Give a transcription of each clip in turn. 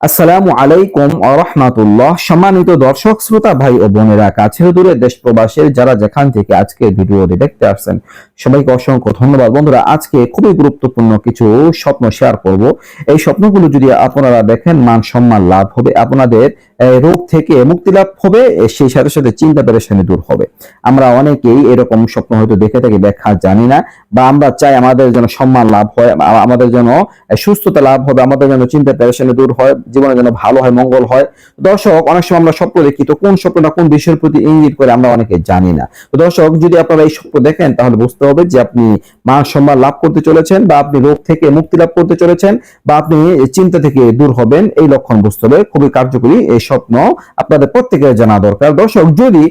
আসসালামু আলাইকুম আরহামাতুল্লাহ সম্মানিত দর্শক, শ্রোতা, ভাই ও বোনেরা কাছে দূরে দেশ প্রবাসের যারা যেখান থেকে আজকে ভিডিওটি দেখতে আসছেন, সবাইকে অসংখ্য ধন্যবাদ। বন্ধুরা, আজকে খুবই গুরুত্বপূর্ণ কিছু স্বপ্ন শেয়ার করব। এই স্বপ্নগুলো যদি আপনারা দেখেন, মান সম্মান লাভ হবে। আপনাদের রোগ থেকে মুক্তি লাভ হবে সেই সাথে সাথে চিন্তা পেরেশানি দূর হবে। আমরা অনেকেই এরকম স্বপ্ন হয়তো দেখে থাকি ব্যাখ্যা জানি না, বা আমরা চাই আমাদের যেন সম্মান লাভ হয় আমাদের যেন সুস্থতা লাভ হবে, আমাদের যেন চিন্তা পেরেশানি দূর হয়, জীবনে যেন ভালো হয়, মঙ্গল হয়। দর্শক, অনেক সময় আমরা স্বপ্ন দেখি, তো কোন স্বপ্নটা কোন বিষয়ের প্রতি ইঙ্গিত করে আমরা অনেকে জানি না। তো দর্শক, যদি আপনারা এই স্বপ্ন দেখেন, তাহলে বুঝতে হবে যে আপনি মান সম্মান লাভ করতে চলেছেন, বা আপনি রোগ থেকে মুক্তি লাভ করতে চলেছেন, বা আপনি চিন্তা থেকে দূর হবেন, এই লক্ষণ বুঝতে হবে। খুবই কার্যকরী এই স্বপ্ন আপনাদের প্রত্যেকের জানা দরকার। দর্শক, যদি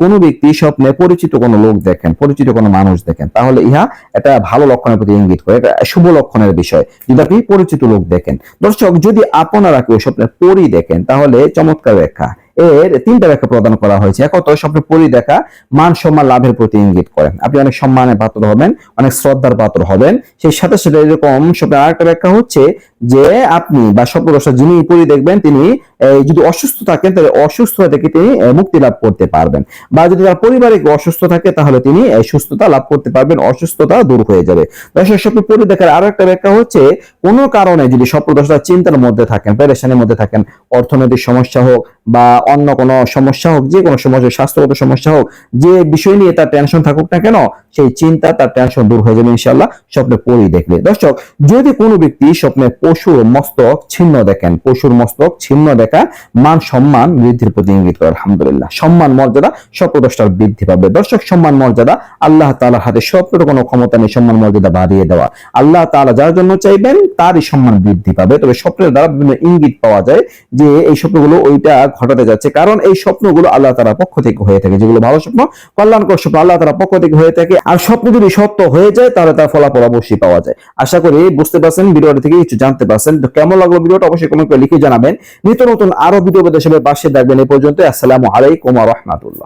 কোনো ব্যক্তি স্বপ্নে পরিচিত কোনো লোক দেখেন, পরিচিত কোনো মানুষ দেখেন, তাহলে ইহা এটা ভালো লক্ষণের প্রতি ইঙ্গিত করে এটা শুভ লক্ষণের বিষয়, যদি আপনি পরিচিত লোক দেখেন। দর্শক, যদি আপনারা কেউ স্বপ্নে পরি দেখেন, তাহলে চমৎকার ব্যাখ্যা। এর তিনটা ব্যাখ্যা প্রদান করা হয়েছে। একত স্বপ্নে পরি দেখা, মান সম্মান লাভের প্রতি ইঙ্গিত করেন আপনি অনেক সম্মানের পাত্র হবেন, অনেক শ্রদ্ধার পাত্র হবেন। সেই সাথে সাথে এরকম স্বপ্নের আরেকটা ব্যাখ্যা হচ্ছে যে, আপনি বা স্বপ্নদশা যিনি পরি দেখবেন, তিনি যদি অসুস্থ থাকেন, তাহলে অসুস্থ থেকে তিনি মুক্তি লাভ করতে পারবেন। বা যদি তার পরিবারে অসুস্থ থাকে, তাহলে তিনি সুস্থতা লাভ করতে পারবেন, অসুস্থতা দূর হয়ে যাবে। স্বপ্ন পরি দেখার আরও একটা ব্যাখ্যা হচ্ছে, কোনো কারণে যদি স্বপ্নদশা চিন্তার মধ্যে থাকেন, পেরেশানির মধ্যে থাকেন, অর্থনৈতিক সমস্যা হোক বা অন্য কোনো সমস্যা হোক, যে কোনো সমস্যা, স্বাস্থ্যগত সমস্যা হোক, যে বিষয় নিয়ে তার টেনশন থাকুক না কেন, সেই চিন্তা, তার টেনশন দূর হয়ে যাবে ইনশাল্লাহ স্বপ্নে পরি দেখলে দর্শক, যদি কোনো ব্যক্তি স্বপ্নে পশুর মস্তক ছিন্ন দেখেন, পশুর মস্তক ছিন্ন দেখা মান সম্মান বৃদ্ধির প্রতি ইঙ্গিত করে, আলহামদুলিল্লাহ। সম্মান, মর্যাদা স্বপ্নদষ্টার বৃদ্ধি পাবে। দর্শক, সম্মান, মর্যাদা আল্লাহ তাআলার হাতে স্বপ্নের কোনো ক্ষমতা নেই, সম্মান, মর্যাদা বাড়িয়ে দেওয়া। আল্লাহ তাআলা যার জন্য চাইবেন, তারই সম্মান বৃদ্ধি পাবে। তবে স্বপ্নের দ্বারা বিভিন্ন ইঙ্গিত পাওয়া যায় যে এই স্বপ্নগুলো ওইটা ঘটাতে যাচ্ছে। কারণ এই স্বপ্নগুলো আল্লাহ তাআলার পক্ষ থেকে হয়ে থাকে। যেগুলো ভালো স্বপ্ন, কল্যাণকর স্বপ্ন আল্লাহ তাআলার পক্ষ থেকে হয়ে থাকে। আর স্বপ্ন যদি সত্য হয়ে যায়, তাহলে তার ফলাফল অবশ্যই পাওয়া যায়। আশা করি বুঝতে পারছেন, ভিডিওটা থেকে কিছু জানতে পারছেন। তো কেমন লাগল ভিডিওটা? অবশ্যই কমেন্ট করে লিখে জানাবেন। নিত্য নতুন আরও ভিডিও দেশের পাশে দেখবেন এই পর্যন্ত আসসালামু আলাইকুম রাহমাতুল্লাহ।